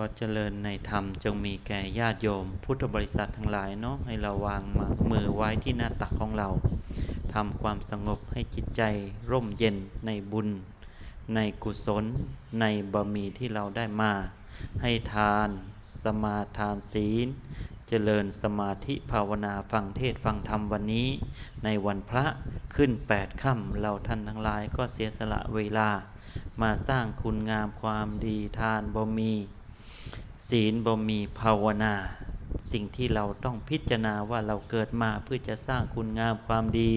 ก็เจริญในธรรมจงมีแก่ญาติโยม พุทธบริษัททั้งหลายเนาะให้เราวางมามือไว้ที่หน้าตักของเราทำความสงบให้จิตใจร่มเย็นในบุญ ในกุศล ในบะมีที่เราได้มา ให้ทานสมาทานศีล เจริญสมาธิภาวนาฟังเทศฟังธรรมวันนี้ ในวันพระขึ้นแปดค่ำเราท่านทั้งหลายก็เสียสละเวลา มาสร้างคุณงามความดีทานบ่มี ศีลบ่มีภาวนา สิ่งที่เราต้องพิจารณาว่าเราเกิดมาเพื่อจะสร้างคุณงามความดี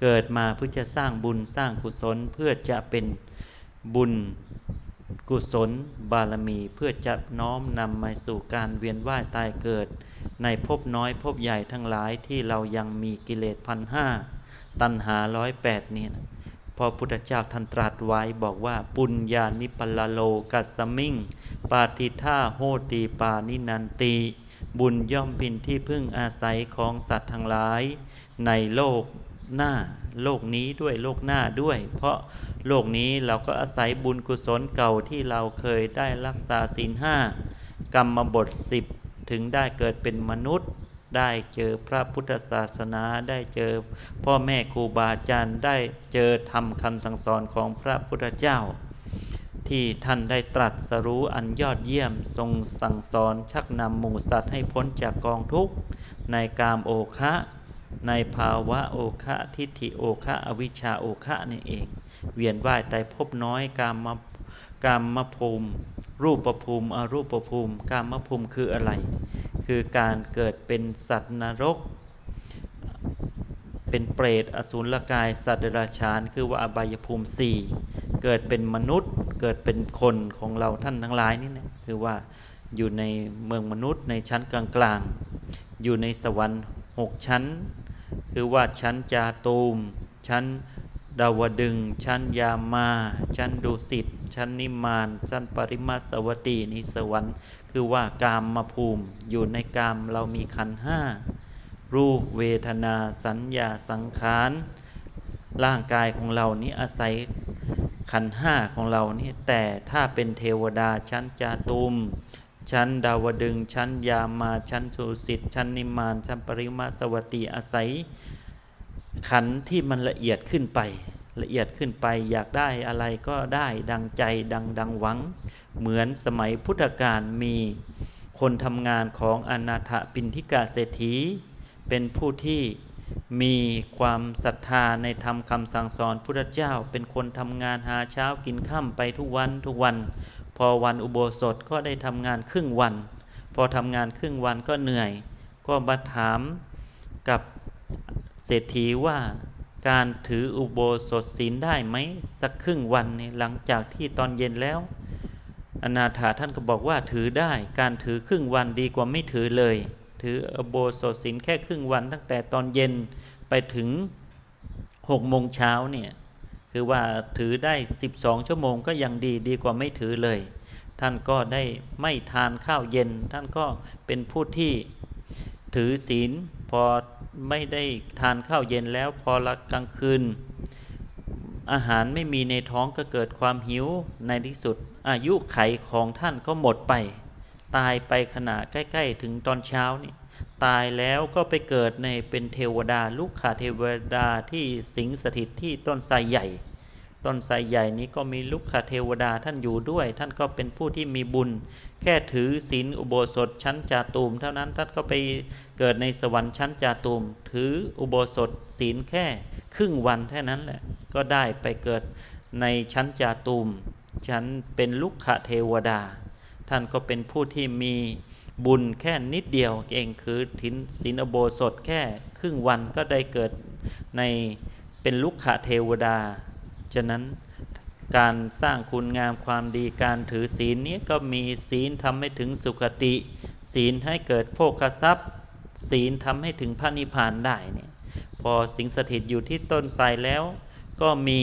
เกิดมาเพื่อจะสร้างบุญสร้างกุศลเพื่อจะเป็นบุญกุศลบารมีเพื่อจะน้อมนำมาสู่การเวียนว่ายตายเกิด ในภพน้อยภพใหญ่ทั้งหลายที่เรายังมีกิเลสพันห้าตัณหาร้อยแปดเนี่ยนะ พอพุทธเจ้าท่านตรัสไว้บอกว่าปุญญานิปลโลกัสมิงปาติท่าโหตีปานินันตีบุญย่อมเป็นที่พึ่งอาศัยของสัตว์ทั้งหลาย ในโลกหน้า โลกนี้ด้วยโลกหน้าด้วย เพราะโลกนี้เราก็อาศัยบุญกุศลเก่าที่เราเคยได้รักษาศีลห้ากรรมบทสิบถึงได้เกิดเป็นมนุษย์ ได้เจอพระพุทธศาสนาได้เจอ พ่อแม่ครูบาอาจารย์ได้เจอทำคำสั่งสอนของพระพุทธเจ้า ที่ท่านได้ตรัสรู้อันยอดเยี่ยมทรงสั่งสอนชักนำหมู่สัตว์ให้พ้นจากกองทุกข์ ในกามโอคะในภาวะโอคะทิฏฐิโอคะอวิชชาโอคะนี่เอง เวียนว่ายแต่พบน้อยกามมกามมภูมิ รูปภูมิอรูปภูมิ กามภูมิคืออะไร คือการเกิดเป็นสัตว์นรก เป็นเปรตอสูรกาย สัตว์เดรัจฉาน คือว่าอบายภูมิสี่เกิดเป็นมนุษย์ เกิดเป็นคนของเราท่านทั้งหลายนี่นะคือว่าอยู่ในเมืองมนุษย์ในชั้นกลางๆ อยู่ในสวรรค์หกชั้น คือว่าชั้นจาตูม ชั้นดาวดึง ชั้นยามา ชั้นดุสิต ชั้นนิมาน ชั้นปริมาสวัตตีนิสวรรค์ คือว่ากามมาภูมิอยู่ในกามเรามีขันห้ารูปเวทนาสัญญาสังขารร่างกายของเรานี้อาศัยขันห้าของเรานี่แต่ถ้าเป็นเทวดาชั้นจาตุม ชั้นดาวดึง ชั้นยามาชั้นสุสิตชั้นนิมานชั้นปริมาสวัตตีอาศัย ขันที่มันละเอียดขึ้นไป ละเอียดขึ้นไปอยากได้อะไรก็ได้ดังใจดังดังหวัง เหมือนสมัยพุทธกาลมีคนทำงานของอนาถปินทิกาเศรษฐี เป็นผู้ที่มีความศรัทธาในธรรมคำสั่งสอนพุทธเจ้า เป็นคนทำงานหาเช้ากินค่ำไปทุกวันทุกวัน พอวันอุโบสถก็ได้ทำงานครึ่งวัน พอทำงานครึ่งวันก็เหนื่อย ก็มาถามกับเศรษฐีว่า การถืออุโบสถศีลได้ไหมสักครึ่งวันเนี่ยหลังจากที่ตอนเย็นแล้ว อนาถาท่านก็บอกว่าถือได้การถือครึ่งวันดีกว่าไม่ถือเลย ถืออุโบสถศีลแค่ครึ่งวัน ตั้งแต่ตอนเย็นไปถึงหกโมงเช้าเนี่ยคือว่าถือได้ 12 ชั่วโมงก็ยังดีดีกว่าไม่ถือเลย ท่านก็ได้ไม่ทานข้าวเย็น ท่านก็เป็นผู้ที่ถือศีลพอ ไม่ได้ทานข้าวเย็นแล้วพอละกลางคืน อาหารไม่มีในท้องก็เกิดความหิวในที่สุด อายุไขของท่านก็หมดไป ตายไปขณะใกล้ ๆ ถึงตอนเช้านี่ตายแล้วก็ไปเกิดในเป็นเทวดาลูกขาเทวดาที่สิงสถิตที่ต้นไทรใหญ่ ต้นไทรใหญ่นี้ก็มีลูกขเทวดาท่านอยู่ด้วย ท่านก็เป็นผู้ที่มีบุญ แค่ถือศีลอุโบสถชั้นจาตูม เท่านั้นท่านก็ไปเกิดในสวรรค์ชั้นจาตูม ถืออุโบสถศีลแค่ครึ่งวันแค่นั้นแหละก็ได้ไปเกิดในชั้นจาตูม ชั้นเป็นลุกขเทวดา ท่านก็เป็นผู้ที่มีบุญแค่นิดเดียวเองคือถินศีลอโบสถแค่ครึ่งวันก็ได้เกิดในเป็นลุกขเทวดา ฉะนั้นการสร้างคุณงามความดีการถือศีลนี้ก็มีศีลทำให้ถึงสุคติ ศีลให้เกิดโภคทรัพย์ ศีลทำให้ถึงพระนิพพานได้เนี่ยพอสิงสถิตอยู่ที่ต้นไทรแล้ว ก็มี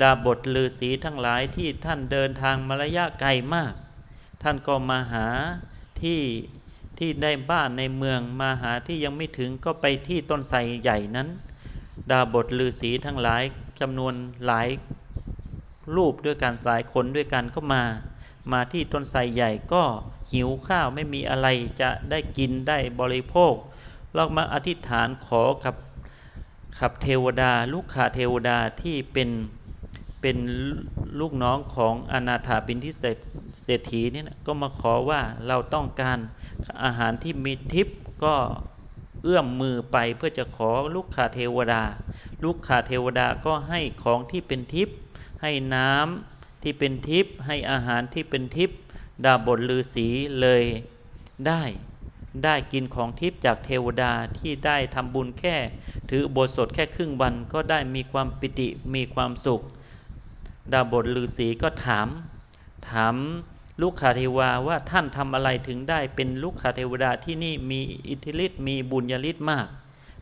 ดาบทลือศีทั้งหลายที่ท่านเดินทางมาระยะไกลมาก ท่านก็มาหาที่ที่ได้บ้านในเมืองมาหาที่ยังไม่ถึงก็ไปที่ต้นไทรใหญ่นั้น ดาบทลือศีทั้งหลาย จำนวนหลายรูปด้วยกันหลายคนด้วยกันก็มา มาที่ต้นไทรใหญ่ก็หิวข้าวไม่มีอะไรจะได้กินได้บริโภคเรามาอธิษฐานขอกับขับเทวดา ลูกขาเทวดาที่เป็นเป็นลูกน้องของอนาถาบินทิเศรษเศรษฐีเนี่ยนะก็มาขอว่าเราต้องการอาหารที่มีทิพย์ก็เอื้อมมือไปเพื่อจะขอลูกขาเทวดา ลูกขาเทวดาก็ให้ของที่เป็นทิพย์ให้น้ำที่เป็นทิพย์ให้อาหารที่เป็นทิพย์ดาบทลือสีเลยได้ได้กินของทิพย์จากเทวดาที่ได้ทำบุญแค่ ถืออุโบสถแค่ครึ่งวันก็ได้มีความปิติมีความสุข ดาบทลือสีก็ถาม ถามลูกขาเทวาว่าท่านทำอะไรถึงได้เป็นลูกขาเทวดาที่นี่มีอิทธิฤทธิ์มีบุญญาฤทธิ์มาก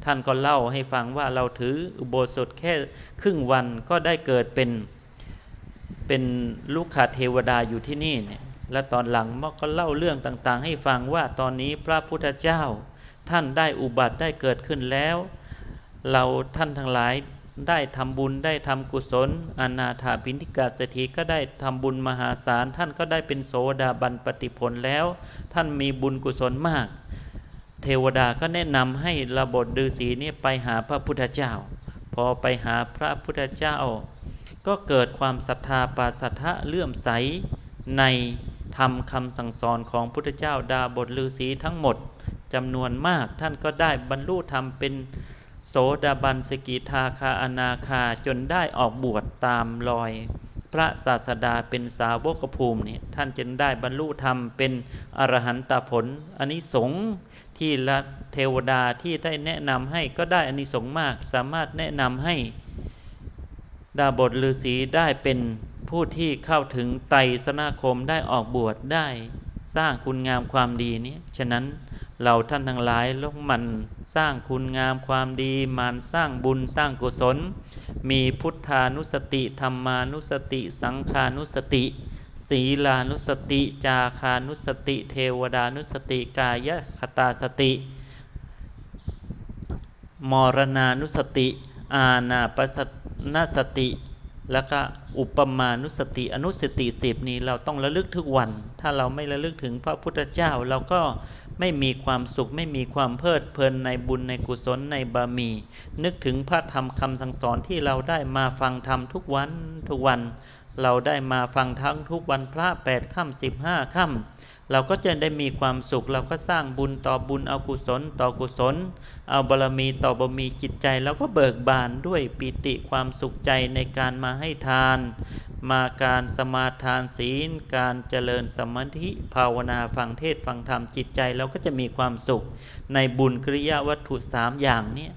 ท่านก็เล่าให้ฟังว่าเราถืออุโบสถแค่ครึ่งวันก็ได้เกิดเป็นเป็นลูกขาเทวดาอยู่ที่นี่เนี่ยและตอนหลังมก็เล่าเรื่องต่างๆ ให้ฟังว่าตอนนี้พระพุทธเจ้า ท่านได้อุบัติได้เกิดขึ้นแล้ว เราท่านทั้งหลายได้ทำบุญได้ทำกุศลอนาถาพินิกาเศรษฐีก็ได้ทำบุญมหาศาล ท่านก็ได้เป็นโสดาบันปฏิผลแล้ว ท่านมีบุญกุศลมาก เทวดาก็แนะนำให้ระบทฤาษีนี่ไปหาพระพุทธเจ้า พอไปหาพระพุทธเจ้า ก็เกิดความศรัทธาปาสัทธะเลื่อมใสในธรรมคำสั่งสอนของพุทธเจ้าดาบทฤาษีทั้งหมดจำนวนมากท่านก็ได้บรรลุธรรมเป็นโสดาบันสกิทาคาอนาคาจนได้ออกบวชตามรอย พระศาสดาเป็นสาวกภูมิเนี่ยท่านจึงได้บรรลุธรรมเป็นอรหันตผลอันนี้สงส์ ที่ละเทวดาที่ได้แนะนำให้ก็ได้อานิสงส์มาก สามารถแนะนำให้ดาบทฤาษีได้เป็นผู้ที่เข้าถึงไตรสนาคมได้ออกบวชได้สร้างคุณงามความดีนี้ฉะนั้นเราท่านทั้งหลายลงมันสร้างคุณงามความดีมันสร้างบุญสร้างกุศล มีพุทธานุสติธรรมานุสติ สังขานุสติ ศีลานุสติ จาคานุสติ เทวดานุสติ กายคตาสติ มรณานุสติ อาณาปสนสติ แล้วก็อุปมานุสติ อนุสติสิบนี้เราต้องระลึกทุกวัน ถ้าเราไม่ระลึกถึงพระพุทธเจ้าเราก็ไม่มีความสุขไม่มีความเพลิดเพลินในบุญในกุศลในบารมี นึกถึงพระธรรมคำสั่งสอนที่เราได้มาฟังธรรมทุกวันทุกวัน เราได้มาฟังทั้งทุกวันพระแปดค่ำสิบห้าค่ำเราก็จะได้มีความสุข เราก็สร้างบุญต่อบุญเอากุศล ต่อกุศล เอาบารมีต่อบารมีจิตใจเราก็เบิกบานด้วยปิติความสุขใจในการมาให้ทาน มาการสมาทานศีล การเจริญสมาธิภาวนาฟังเทศฟังธรรมจิตใจเราก็จะมีความสุข ในบุญกริยาวัตถุสามอย่างนี้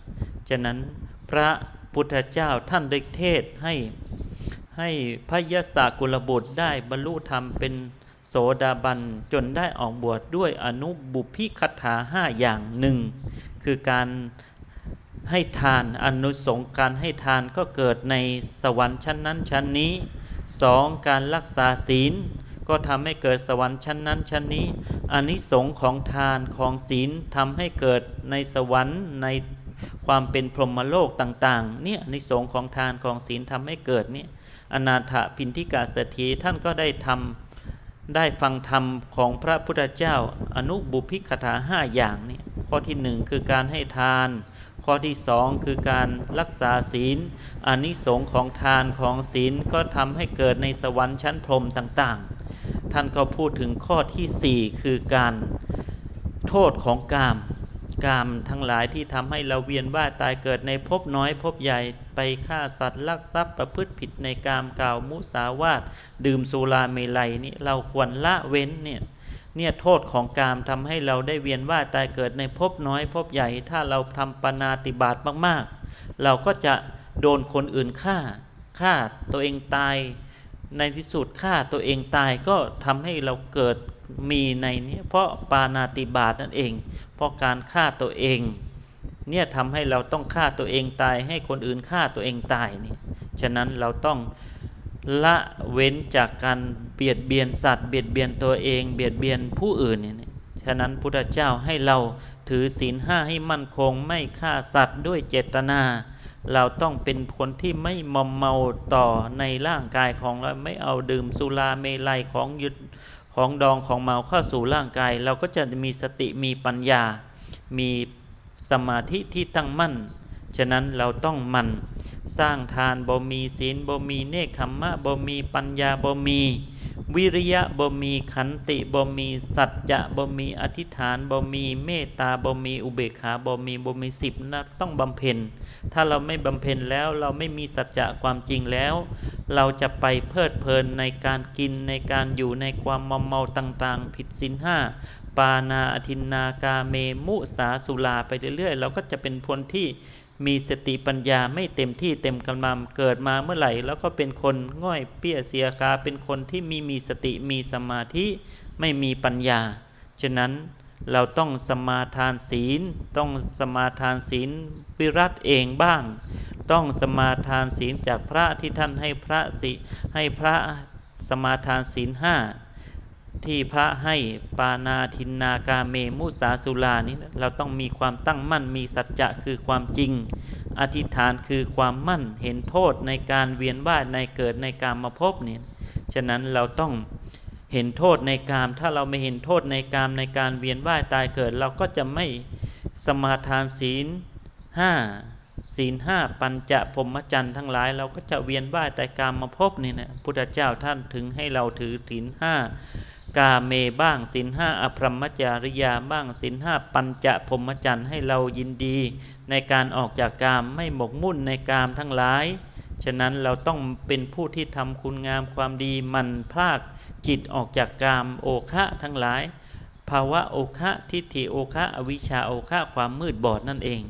ฉะนั้นพระพุทธเจ้าท่านได้เทศให้ ให้พระยศกุลบุตรได้บรรลุธรรมเป็นโสดาบันจนได้ออกบวชดด้วยอนุบุพิคถาห้าอย่างหนึ่งคือการให้ทานอนุสงการให้ทานก็เกิดในสวรรค์ชั้นนั้นชั้นนี้สองการรักษาศีล ก็ทำให้เกิดสวรรค์ชั้นนั้นชั้นนี้อนิสงส์ของทานของศีลทำให้เกิดในสวรรค์ในความเป็นพรหมโลกต่างๆเนี่ยอนิสงส์ของทานของศีลทำให้เกิดเนี่ย อนาถพินทิกาเศรษฐีท่านก็ได้ทำได้ฟังธรรมของพระพุทธเจ้าอนุบุพิคถาห้าอย่างนี่ข้อที่หนึ่งคือการให้ทาน ข้อที่สองคือการรักษาศีลอานิสงของทานของศีลก็ทำให้เกิดในสวรรค์ชั้นพรมต่างๆ ท่านก็พูดถึงข้อที่สี่คือการโทษของกามกามทั้งหลายที่ทำให้เราเวียนว่ายตายเกิดในภพน้อยภพใหญ่ ไปฆ่าสัตว์ลักทรัพย์ประพฤติผิดในกามกล่าวมุสาวาทดื่มสุราเมลัยนี่เราควรละเว้นเนี่ยเนี่ยโทษของกามทำให้เราได้เวียนว่ายตายเกิดในภพน้อยภพใหญ่ถ้าเราทำปานาติบาตมากๆ เราก็จะโดนคนอื่นฆ่าฆ่าตัวเองตาย ในที่สุดฆ่าตัวเองตายก็ทำให้เราเกิดมีในนี้เพราะปานาติบาตนั่นเอง เพราะการฆ่าตัวเอง เนี่ยทำให้เราต้องฆ่าตัวเองตายให้คนอื่นฆ่าตัวเองตายนี่ฉะนั้นเราต้องละเว้นจากการเบียดเบียนสัตว์เบียดเบียนตัวเอง เบียดเบียนผู้อื่นเนี่ยฉะนั้นพุทธเจ้าให้เราถือศีลห้าให้มั่นคงไม่ฆ่าสัตว์ด้วยเจตนา เราต้องเป็นคนที่ไม่มอมเมาต่อในร่างกายของเราไม่เอาดื่มสุราเมลัยของยุดของดองของเมาเข้าสู่ร่างกาย เราก็จะมีสติมีปัญญา มี สมาธิที่ตั้งมั่น ฉะนั้นเราต้องมันสร้างทานบ่มีศีลบ่มีเนคขมมะบ่มีปัญญาบ่มี วิริยะบ่มีขันติบ่มีสัจจะบ่มีอธิษฐานบ่มีเมตตาบ่มีอุเบกขาบ่มีบ่มีสิบนะต้องบำเพ็ญ ถ้าเราไม่บำเพ็ญแล้วเราไม่มีสัจจะความจริงแล้ว เราจะไปเพลิดเพลินในการกินในการอยู่ในความมอมเมาต่างๆ ผิดศีลห้า ปานาอธินนากาเมมุสาสุลาไปเรื่อยๆ เราก็จะเป็นคนที่มีสติปัญญาไม่เต็มที่เต็มกำลังเกิดมาเมื่อไหร่ แล้วก็เป็นคนง่อยเปี้ยเสียคาเป็นคนที่มีมีสติมีสมาธิไม่มีปัญญา ฉะนั้นเราต้องสมาทานศีล ต้องสมาทานศีลวิรัตเองบ้าง ต้องสมาทานศีลจากพระที่ท่านให้พระสิให้พระสมาทานศีลห้า ที่พระให้ปานาทินนากาเมมุสาสุลานี้เราต้องมีความตั้งมั่นมีสัจจะคือความจริง อธิษฐานคือความมั่นเห็นโทษในการเวียนว่ายในเกิดในการมาพบเนี่ยฉะนั้นเราต้องเห็นโทษในกาม ถ้าเราไม่เห็นโทษในกามในการเวียนว่ายตายเกิด เราก็จะไม่สมาทานศีลห้าศีลห้าปัญจะพรมจรรย์ทั้งหลาย เราก็จะเวียนว่ายแต่กามมาพบนี่นะพุทธเจ้าท่านถึงให้เราถือศีลห้า กาเมบ้างศีลห้าอภรมจาริยาบ้างศีลห้าปัญจะพรมจรรย์ให้เรายินดี ในการออกจากกามไม่หมกมุ่นในกามทั้งหลาย ฉะนั้นเราต้องเป็นผู้ที่ทำคุณงามความดีมันพลากจิตออกจากกามโอคะทั้งหลาย ภาวะโอคะทิฏฐิโอคะอวิชชาโอคะความมืดบอดนั่นเอง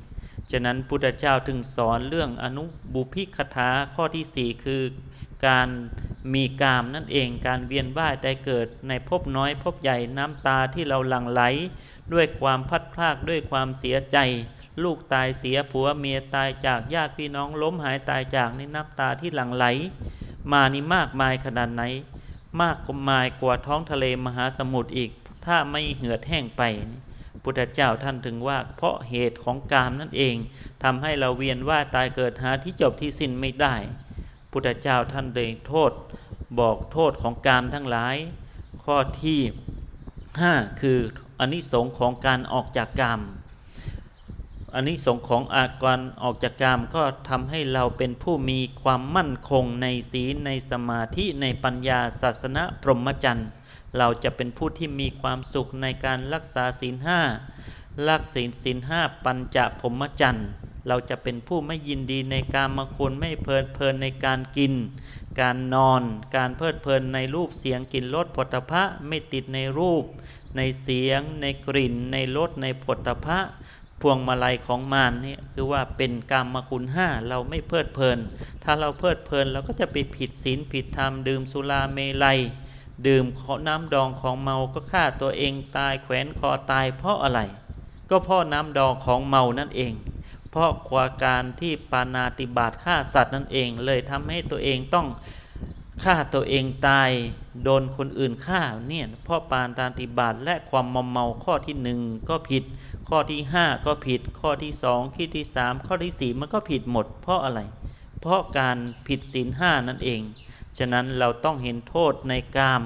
ฉะนั้นพุทธเจ้าถึงสอนเรื่องอนุบุพิคถาข้อที่สี่คือ การมีกามนั่นเองการเวียนว่ายแต่เกิดในภพน้อยภพใหญ่น้ำตาที่เราหลั่งไหล ด้วยความพัดพรากด้วยความเสียใจ ลูกตายเสียผัวเมียตายจากญาติพี่น้องล้มหายตายจากในน้ำตาที่หลั่งไหล มานี่มากมายขนาดไหน มากกมายกว่าท้องทะเลมหาสมุทรอีก ถ้าไม่เหือดแห้งไปพุทธเจ้าท่านถึงว่าเพราะเหตุของกามนั่นเองทำให้เราเวียนว่ายตายเกิดหาที่จบที่สิ้นไม่ได้ พุทธเจ้าท่านเลยโทษบอกโทษของกามทั้งหลาย ข้อที่ 5 คืออนนิสงส์ของการออกจากกามอนนิสงส์ของอาการออกจากกามก็ทำให้เราเป็นผู้มีความมั่นคงในศีลในสมาธิในปัญญาศาสนาพรหมจรรย์เราจะเป็นผู้ที่มีความสุขในการรักษาศีลห้ารักศีลศีลห้าปัญจพรหมจรรย์ เราจะเป็นผู้ไม่ยินดีในการมาคุณไม่เพลิดเพลินในการกิน การนอน การเพลิดเพลินในรูปเสียงกลิ่นรสผลตภะไม่ติดในรูป ในเสียง ในกลิ่น ในรสในผลตภะพวงมาลัยของมารนี่คือว่าเป็นกรรมคุณห้าเราไม่เพลิดเพลิน ถ้าเราเพลิดเพลินเราก็จะไปผิดศีลผิดธรรมดื่มสุราเมลัย ดื่มน้ำดองของเมาก็ฆ่าตัวเองตายแขวนคอตายเพราะอะไร ก็เพราะน้ำดองของเมานั่นเอง เพราะความการที่ปานาติบาตฆ่าสัตว์นั่นเอง เลยทำให้ตัวเองต้องฆ่าตัวเองตายโดนคนอื่นฆ่าเนี่ยเพราะปานาติบาตและความมอมเมาข้อที่หนึ่งก็ผิด ข้อที่ห้าก็ผิด ข้อที่สองข้อที่สามข้อที่สี่มันก็ผิดหมด เพราะอะไร เพราะการผิดศีลห้านั่นเอง ฉะนั้นเราต้องเห็นโทษในกาม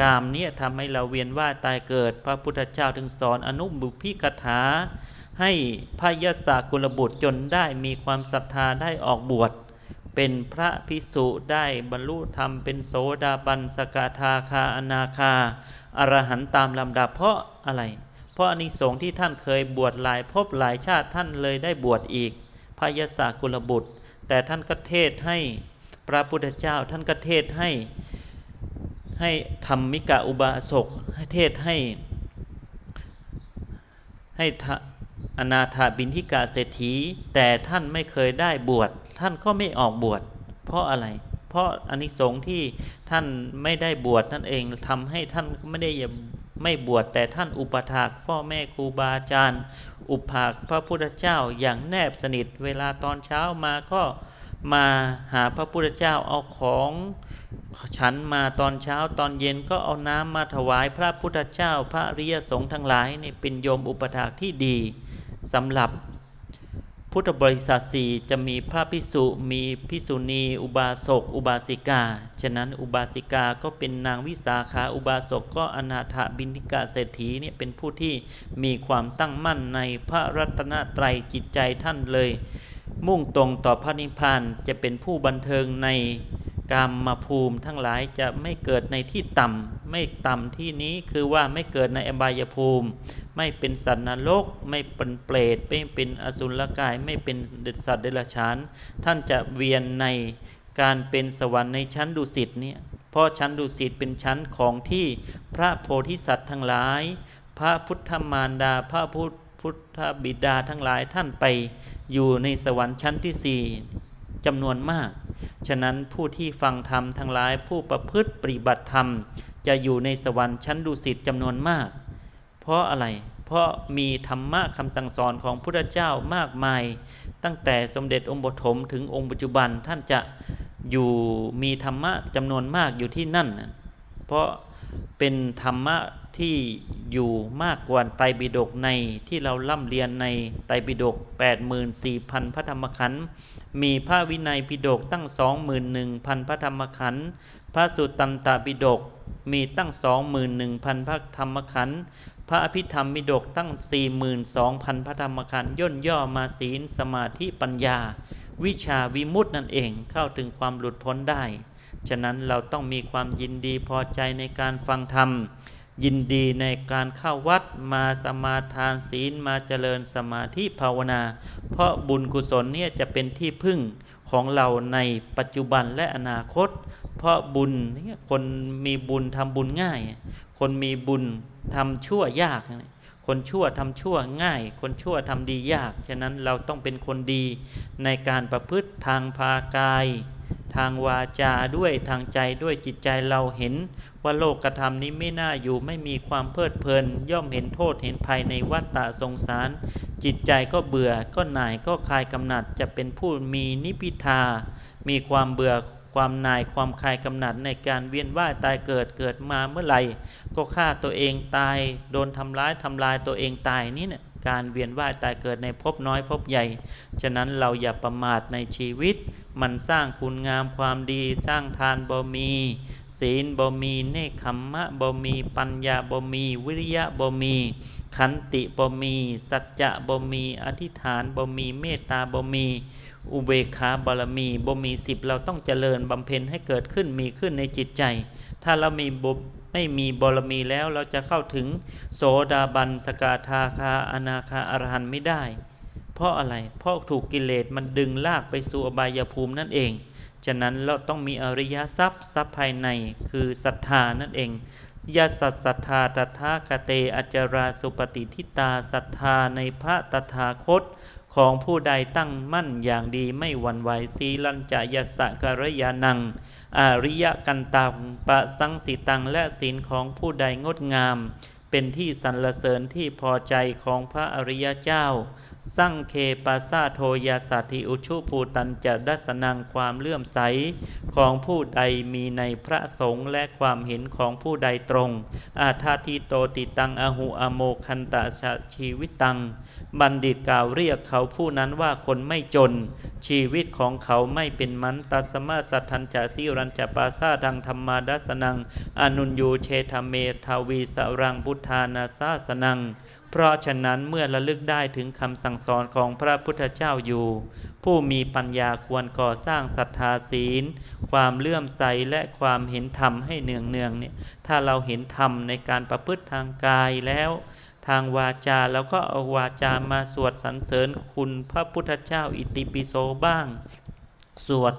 กามเนี่ยทำให้เราเวียนว่ายตายเกิด พระพุทธเจ้าถึงสอนอนุบุพิกถา ให้พระยศกุลบุตรจนได้มีความศรัทธาได้ออกบวช เป็นพระพิสุได้บรรลุธรรมเป็นโสดาบันสกทาคาอนาคาอรหันต์ตามลำดับเพราะอะไร เพราะอนิสงส์ที่ท่านเคยบวชหลายภพหลายชาติท่านเลยได้บวชอีกพระยศกุลบุตร แต่ท่านก็เทศให้พระพุทธเจ้าท่านก็เทศให้ให้ธรรมิกะอุบาสกให้เทศให้ให้ท อนาถาบินทิกาเศรษฐี แต่ท่านไม่เคยได้บวชท่านก็ไม่ออกบวชเพราะอะไร เพราะอานิสงส์ที่ท่านไม่ได้บวชนั่นเองทำให้ท่านไม่ได้ไม่บวชแต่ท่านอุปถากพ่อแม่ครูบาอาจารย์ อุปถากพระพุทธเจ้าอย่างแนบสนิทเวลาตอนเช้ามาก็มาหาพระพุทธเจ้าเอาของฉันมาตอนเช้าตอนเย็นก็เอาน้ำมาถวายพระพุทธเจ้า พระริยสงฆ์ทั้งหลายนี่เป็นโยมอุปถากที่ดี สำหรับพุทธบริษัทสี่จะมีพระพิสุมีพิสุณี อุบาสก อุบาสิกา ฉะนั้นอุบาสิกาก็เป็นนางวิสาขา อุบาสกก็อนาถบินิกาเศรษฐีเนี่ยเป็นผู้ที่มีความตั้งมั่นในพระรัตนตรัยจิตใจท่านเลย มุ่งตรงต่อพระนิพพานจะเป็นผู้บันเทิงใน กามมาภูมิทั้งหลายจะไม่เกิดในที่ต่ำไม่ต่ำที่นี้คือว่าไม่เกิดในอบายภูมิ ไม่เป็นสัตว์นรก ไม่เป็นเปรตไม่เป็นอสุรกาย ไม่เป็นสัตว์เดรัจฉาน ท่านจะเวียนในการเป็นสวรรค์ในชั้นดุสิตเนี่ยเพราะชั้นดุสิตเป็นชั้นของที่พระโพธิสัตว์ทั้งหลาย พระพุทธมารดาพระพุทธพุทธบิดาทั้งหลายท่านไปอยู่ในสวรรค์ชั้นที่สี่จำนวนมาก ฉะนั้นผู้ที่ฟังธรรมทั้งหลายผู้ประพฤติปฏิบัติธรรม จะอยู่ในสวรรค์ชั้นดุสิตจำนวนมาก เพราะอะไร เพราะมีธรรมะคำสั่งสอนของพุทธเจ้ามากมาย ตั้งแต่สมเด็จองค์ปฐมถึงองค์ปัจจุบันท่านจะอยู่มีธรรมะจำนวนมากอยู่ที่นั่น เพราะเป็นธรรมะที่อยู่มากกว่าไตรปิฎกในที่เราล่ำเรียนในไตรปิฎก84,000 พระธรรมขันธ์ มีพระวินัยปิฎกตั้ง21,000พระธรรมขันธ์พระสุตตันตปิฎกมีตั้ง21,000พระธรรมขันธ์พระอภิธรรมมิฎกตั้ง 42,000 พระธรรมขันธ์ย่นย่อมาศีลสมาธิปัญญา วิชาวิมุตตินั่นเองเข้าถึงความหลุดพ้นได้ ฉะนั้นเราต้องมีความยินดีพอใจในการฟังธรรม ยินดีในการเข้าวัดมาสมาทานศีลมาเจริญสมาธิภาวนา เพราะบุญกุศลเนี่ยจะเป็นที่พึ่งของเราในปัจจุบันและอนาคต เพราะบุญเนี่ยคนมีบุญทำบุญง่าย คนมีบุญทำชั่วยากคนชั่วทำชั่วง่าย คนชั่วทำดียาก ฉะนั้นเราต้องเป็นคนดีในการประพฤติทางภากาย ทางวาจาด้วยทางใจด้วยจิตใจเราเห็น ว่าโลกกระทำนี้ไม่น่าอยู่ไม่มีความเพลิดเพลิน ย่อมเห็นโทษเห็นภัยในวัฏฏะสงสาร จิตใจก็เบื่อก็หน่ายก็คลายกำหนัดจะเป็นผู้มีนิพพิทา มีความเบื่อความหน่ายความคลายกำหนัดในการเวียนว่ายตายเกิดเกิดมาเมื่อไหร่ ก็ฆ่าตัวเองตาย โดนทำร้ายทำลายตัวเองตายนี่เนี่ยการเวียนว่ายตายเกิดในภพน้อยภพใหญ่ ฉะนั้นเราอย่าประมาทในชีวิต มันสร้างคุณงามความดี สร้างทานบ่มี ศีลบ่มี เนคขมมะบ่มี ปัญญาบ่มี วิริยะบ่มี ขันติบ่มี สัจจะบ่มี อธิษฐานบ่มี เมตตาบ่มี อุเบกขาบารมีบ่มีสิบเราต้องเจริญบำเพ็ญให้เกิดขึ้นมีขึ้นในจิตใจ ถ้าเรามีบุไม่มีบารมีแล้วเราจะเข้าถึงโสดาบันสกาทาคาอนาคาอรหันไม่ได้ เพราะอะไร เพราะถูกกิเลสมันดึงลากไปสู่อบายภูมินั่นเอง ฉะนั้นเราต้องมีอริยทรัพย์ทรัพย์ภายในคือศรัทธานั่นเองยาสัสสัทธาตถาคเตอจราสุปฏิทิตาศรัทธาในพระตถาคตของผู้ใดตั้งมั่นอย่างดีไม่หวั่นไหวสีลัญจะยสสะกรยานัง อริยกันตังปะสังสิตังและศีลของผู้ใดงดงาม เป็นที่สรรเสริญที่พอใจของพระอริยเจ้า สั่งเคปาซาโทยาสัติอุชุภูตันจะดัสนังความเลื่อมใสของผู้ใดมีในพระสงฆ์และความเห็นของผู้ใดตรง อาทาทิโตติตังอหุอโมคันตะชะชีวิตตัง บัณฑิตกล่าวเรียกเขาผู้นั้นว่าคนไม่จน ชีวิตของเขาไม่เป็นมันตัสมาสัทธันจะสิรันจปาซาดังธรรมาดัสนัง อนุญยูเชธเมทาวีสรังพุทธานาซาสนัง เพราะฉะนั้นเมื่อระลึกได้ถึงคำสั่งสอนของพระพุทธเจ้าอยู่ ผู้มีปัญญาควรก่อสร้างศรัทธาศีล ความเลื่อมใสและความเห็นธรรมให้เนืองเนืองเนี่ยถ้าเราเห็นธรรมในการประพฤติทางกายแล้วทางวาจาแล้วก็เอาวาจามาสวดสรรเสริญคุณพระพุทธเจ้าอิติปิโสบ้าง สวด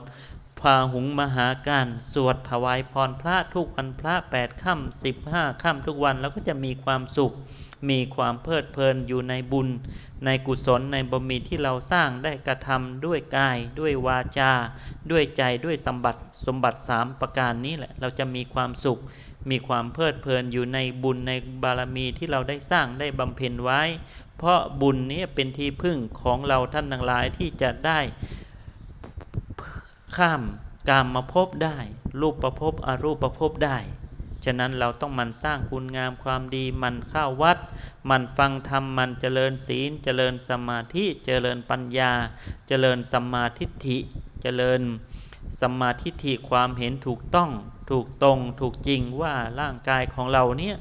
พาหุงมหาการ สวดถวายพรพระทุกวันพระแปดค่ำสิบห้าค่ำทุกวันเราก็จะมีความสุข มีความเพลิดเพลินอยู่ในบุญ ในกุศลในบารมีที่เราสร้างได้กระทำด้วยกาย ด้วยวาจา ด้วยใจด้วยสมบัติสมบัติสามประการนี้แหละเราจะมีความสุข มีความเพลิดเพลินอยู่ในบุญในบารมีที่เราได้สร้างได้บำเพ็ญไว้ เพราะบุญนี้เป็นที่พึ่งของเราท่านทั้งหลายที่จะได้ข้ามกามมาพบได้ รูปประพบอรูปประพบได้ ฉะนั้นเราต้องมันสร้างคุณงามความดี มันเข้าวัด มันฟังธรรม มันเจริญศีล เจริญสมาธิ เจริญปัญญา เจริญสัมมาทิฏฐิ เจริญสัมมาทิฏฐิความเห็นถูกต้อง ถูกตรงถูกจริงว่าร่างกายของเราเนี่ย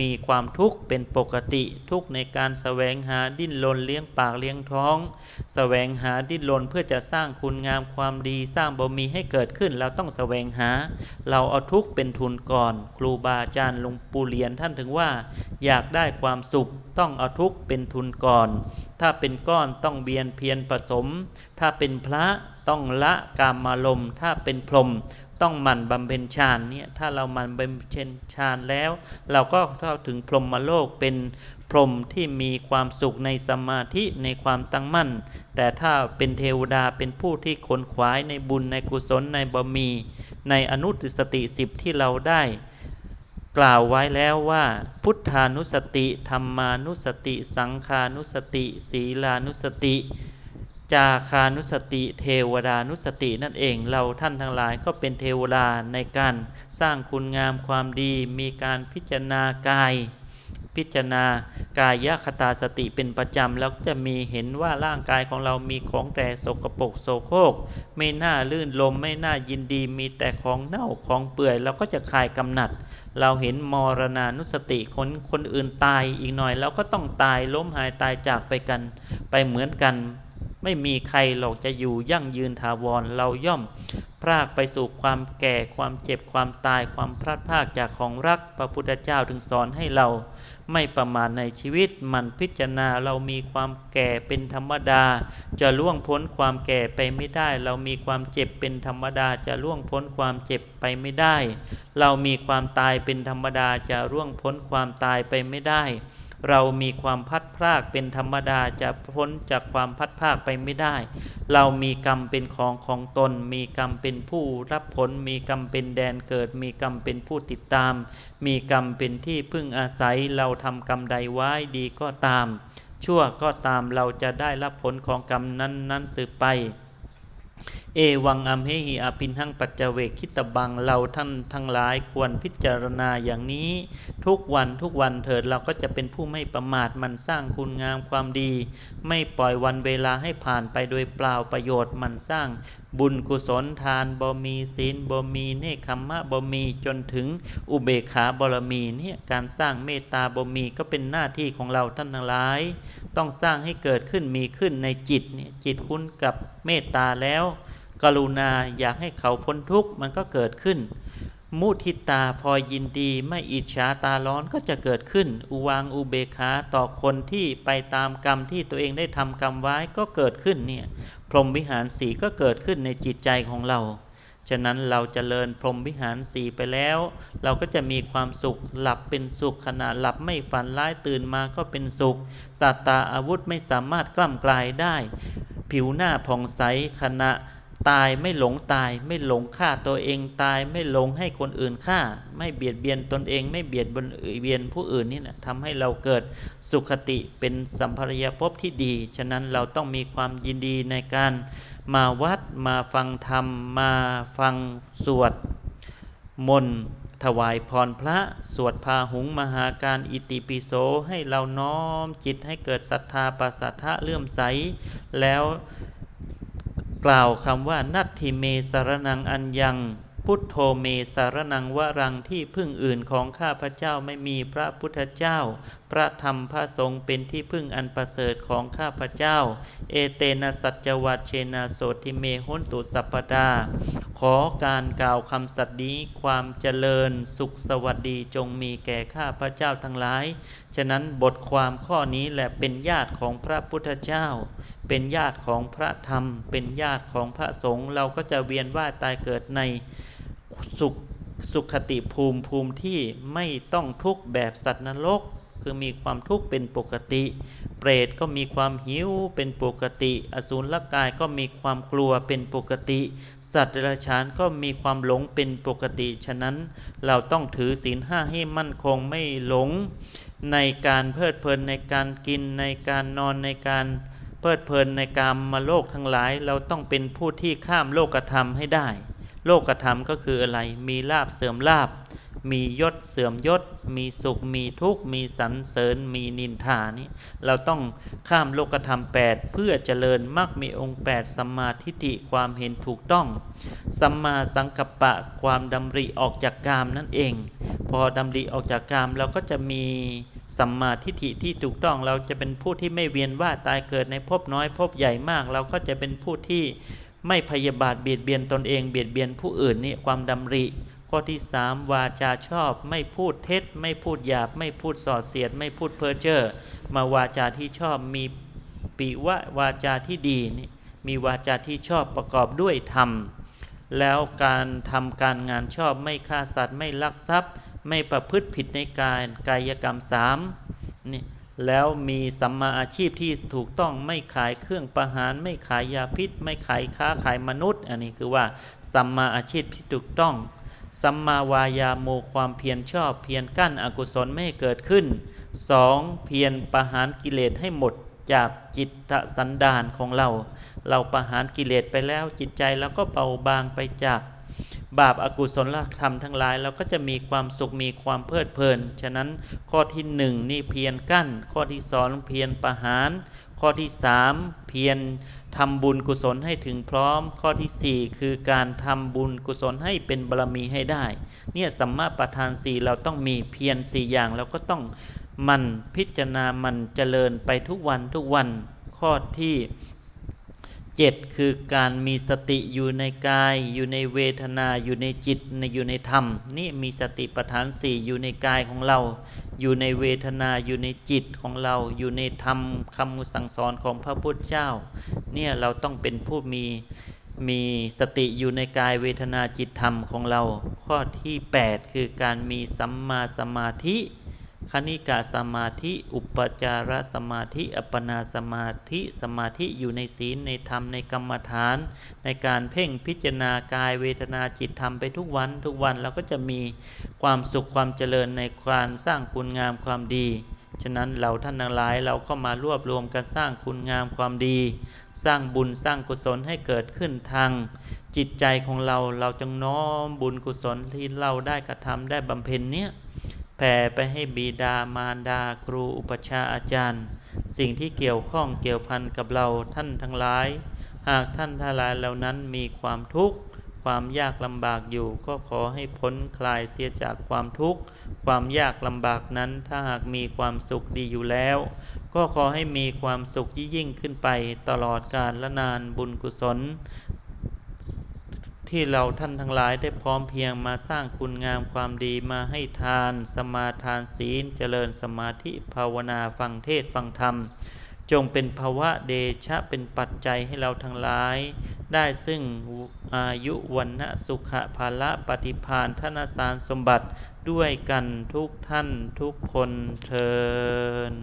มีความทุกข์เป็นปกติทุกในการแสวงหาดิ้นรนเลี้ยงปากเลี้ยงท้องแสวงหาดิ้นรนเพื่อจะสร้างคุณงามความดีสร้างบารมีให้เกิดขึ้นเราต้องแสวงหา เราเอาทุกข์เป็นทุนก่อน ครูบาอาจารย์หลวงปู่เรียนท่านถึงว่า อยากได้ความสุขต้องเอาทุกข์เป็นทุนก่อน ถ้าเป็นก้อนต้องเบียนเพียรผสม ถ้าเป็นพระต้องละกามารมณ์ถ้าเป็นพรหม ต้องมันบำเพ็ญฌานเนี่ยถ้าเรามันบำเพ็ญฌานแล้ว เราก็เข้าถึงพรหมโลกเป็นพรหมที่มีความสุขในสมาธิในความตั้งมั่น แต่ถ้าเป็นเทวดาเป็นผู้ที่ขนขวายในบุญในกุศลในบมี ในอนุติสติสิบที่เราได้ กล่าวไว้แล้วว่า พุทธานุสติธรรมานุสติ สังขานุสติ ศีลานุสติ จาคานุสติ เทวดานุสตินั่นเองเราท่านทั้งหลายก็เป็นเทวดาในการสร้างคุณงามความดี มีการพิจารณากาย พิจารณากายคตาสติเป็นประจำแล้วจะมีเห็นว่าร่างกายของเรามีของแต่สกปรกโสโครกไม่น่าลื่นลมไม่น่ายินดี มีแต่ของเน่าของเปื่อยเราก็จะคลายกำหนัดเราเห็นมรณานุสติคนคนอื่นตายอีกหน่อยเราก็ต้องตายล้มหายตายจากไปกัน ไปเหมือนกัน ไม่มีใครหรอกจะอยู่ยั่งยืนถาวรเราย่อม พรากไปสู่ความแก่ความเจ็บความตายความพลาดพลาดจากของรักพระพุทธเจ้าถึงสอนให้เรา ไม่ประมาทในชีวิตมันพิจารณาเรามีความแก่เป็นธรรมดา จะล่วงพ้นความแก่ไปไม่ได้ เรามีความเจ็บเป็นธรรมดา จะล่วงพ้นความเจ็บไปไม่ได้ เรามีความตายเป็นธรรมดาจะล่วงพ้นความตายไปไม่ได้ เรามีความพัดพรากเป็นธรรมดาจะพ้นจากความพัดพรากไปไม่ได้ เรามีกรรมเป็นของของตน มีกรรมเป็นผู้รับผล มีกรรมเป็นแดนเกิด มีกรรมเป็นผู้ติดตาม มีกรรมเป็นที่พึ่งอาศัย เราทำกรรมใดไว้ดีก็ตาม ชั่วก็ตามเราจะได้รับผลของกรรมนั้นนั้นสืบไป เอวังอัมเฮหิอภินหังปัจเจเวกคิตบังเราท่านทั้งหลายควรพิจารณาอย่างนี้ ทุกวันทุกวันเถิดเราก็จะเป็นผู้ไม่ประมาทมันสร้างคุณงามความดี ไม่ปล่อยวันเวลาให้ผ่านไปโดยเปล่าประโยชน์มันสร้างบุญกุศลทานบ่มีศีลบ่มีเนคขมมะบ่มีจนถึงอุเบกขาบารมีเนี่ยการสร้างเมตตาบ่มีก็เป็นหน้าที่ของเราท่านทั้งหลาย ต้องสร้างให้เกิดขึ้นมีขึ้นในจิตเนี่ยจิตคุ้นกับเมตตาแล้ว กรุณาอยากให้เขาพ้นทุกข์มันก็เกิดขึ้น มุทิตาพอยินดีไม่อิจฉาตาร้อนก็จะเกิดขึ้น อุวางอุเบกขาต่อคนที่ไปตามกรรมที่ตัวเองได้ทำกรรมไว้ก็เกิดขึ้นเนี่ยพรหมวิหารสีก็เกิดขึ้นในจิตใจของเรา ฉะนั้นเราจเจริญพรหมวิหารสีไปแล้ว เราก็จะมีความสุขหลับเป็นสุขขณะหลับไม่ฝันร้ายตื่นมาก็เป็นสุขสัตตาอาวุธไม่สามารถกล้ำกลายได้ ผิวหน้าผ่องใสขณะตายไม่หลงตายไม่หลงฆ่าตัวเองตายไม่หลงให้คนอื่นฆ่า ไม่เบียดเบียนตนเองไม่เบียดเบียนผู้อื่นนี่นะทำให้เราเกิดสุขติเป็นสัมภริยภพที่ดี ฉะนั้นเราต้องมีความยินดีในการ มาวัดมาฟังธรรม มาฟังสวดมนต์ถวายพรพระสวดพาหุงมหาการอิติปิโสให้เราน้อมจิตให้เกิดศรัทธาปัสสัทธะเลื่อมใส แล้วกล่าวคำว่านัตถิเมสารนังอันยัง พุทโธเมสารนังวรังที่พึ่งอื่นของข้าพระเจ้าไม่มีพระพุทธเจ้า พระธรรมพระสงฆ์เป็นที่พึ่งอันประเสริฐของข้าพระเจ้า เอเตนะสัจวัตเชนาโสติเมหนตุสัปปดา ขอการกล่าวคำสัตย์นี้ความเจริญสุขสวัสดีจงมีแก่ข้าพระเจ้าทั้งหลาย ฉะนั้นบทความข้อนี้แหละเป็นญาติของพระพุทธเจ้าเป็นญาติของพระธรรม เป็นญาติของพระสงฆ์เราก็จะเวียนว่ายตายเกิดใน สุขสุขติภูมิภูมิที่ไม่ต้องทุกข์แบบสัตว์นรก คือมีความทุกข์เป็นปกติ เปรตก็มีความหิวเป็นปกติ อสูรกายก็มีความกลัวเป็นปกติ สัตว์เดรัจฉานก็มีความหลงเป็นปกติ ฉะนั้นเราต้องถือศีลห้าให้มั่นคงไม่หลง ในการเพลิดเพลินในการกินในการนอนในการเพลิดเพลินในการมาโลกทั้งหลาย เราต้องเป็นผู้ที่ข้ามโลกธรรมให้ได้ โลกธรรมก็คืออะไร มีลาบเสริมลาบ มียศเสื่อมยศ มีสุข มีทุกข์ มีสรรเสริญ มีนินทานี่เราต้องข้ามโลกธรรม 8 เพื่อเจริญมรรคมีองค์ 8สัมมาทิฏฐิความเห็นถูกต้อง สัมมาสังกัปปะความดำริออกจากกามนั่นเอง พอดำริออกจากกามเราก็จะมีสัมมาทิฏฐิที่ถูกต้องเราจะเป็นผู้ที่ไม่เวียนว่ายตายเกิดในภพน้อยภพใหญ่มาก เราก็จะเป็นผู้ที่ ไม่พยาบาทเบียดเบียนตนเองเบียดเบียนผู้อื่นนี่ความดำริ ข้อที่สามวาจาชอบ ไม่พูดเท็จ ไม่พูดหยาบ ไม่พูดส่อเสียด ไม่พูดเพ้อเจ้อมาวาจาที่ชอบมีปิวะวาจาที่ดีนี่มีวาจาที่ชอบประกอบด้วยธรรม แล้วการทำการงานชอบไม่ฆ่าสัตว์ไม่ลักทรัพย์ ไม่ประพฤติผิดในการกายกรรมสามนี่ แล้วมีสัมมาอาชีพที่ถูกต้องไม่ขายเครื่องประหาร ไม่ขายยาพิษ ไม่ขายค้าขายมนุษย์ อันนี้คือว่าสัมมาอาชีพที่ถูกต้อง สัมมาวายาโมความเพียรชอบ เพียรกั้นอกุศลไม่ให้เกิดขึ้น 2. เพียรประหารกิเลสให้หมดจากจิตตสันดานของเรา เราประหารกิเลสไปแล้วจิตใจเราก็เบาบางไปจาก บาปอากุศลธรรมทั้งหลาย เราก็จะมีความสุขมีความเพลิดเพลิน ฉะนั้นข้อที่หนึ่งนี่เพียรกั้น ข้อที่สองเพียรประหาร ข้อที่สามเพียรทำบุญกุศลให้ถึงพร้อม ข้อที่สี่คือการทำบุญกุศลให้เป็นบารมีให้ได้ เนี่ยสัมมาประธานสี่เราต้องมีเพียรสี่อย่างเราก็ต้องมันพิจารณามันเจริญไปทุกวันทุกวัน ข้อที่ เจ็ดคือการมีสติอยู่ในกาย อยู่ในเวทนาอยู่ในจิตในอยู่ในธรรม นี่มีสติปัฏฐานสี่อยู่ในกายของเรา อยู่ในเวทนาอยู่ในจิตของเรา อยู่ในธรรมคำสั่งสอนของพระพุทธเจ้า เนี่ยเราต้องเป็นผู้มีมีสติอยู่ในกายเวทนาจิตธรรมของเรา ข้อที่ 8 คือการมีสัมมาสมาธิ คณิกาสมาธิ อุปจารสมาธิ อัปปนาสมาธิ สมาธิอยู่ในศีลในธรรมในกรรมฐาน ในการเพ่งพิจารณากายเวทนาจิตธรรมไปทุกวันทุกวันเราก็จะมีความสุขความเจริญในการสร้างคุณงามความดี ฉะนั้นเราท่านทั้งหลายเราก็มารวบรวมกันสร้างคุณงามความดี สร้างบุญสร้างกุศลให้เกิดขึ้นทางจิตใจของเราเราจงน้อมบุญกุศลที่เราได้กระทำได้บำเพ็ญเนี้ย แผ่ไปให้บิดามารดาครูอุปชาอาจารย์ สิ่งที่เกี่ยวข้องเกี่ยวพันกับเราท่านทั้งหลาย หากท่านทั้งหลายเหล่านั้นมีความทุกข์ความยากลำบากอยู่ก็ขอให้พ้นคลายเสียจากความทุกข์ความยากลำบากนั้นถ้าหากมีความสุขดีอยู่แล้ว ก็ขอให้มีความสุขยิ่งขึ้นไปตลอดกาลละนานบุญกุศล ที่เราท่านทั้งหลายได้พร้อมเพียงมาสร้างคุณงามความดีมาให้ทาน สมาทานศีล เจริญสมาธิภาวนาฟังเทศฟังธรรม จงเป็นภาวะเดชะเป็นปัจจัยให้เราทั้งหลาย ได้ซึ่งอายุวันนะสุขภาละปฏิพานธนสารสมบัติด้วยกันทุกท่านทุกคนเทิน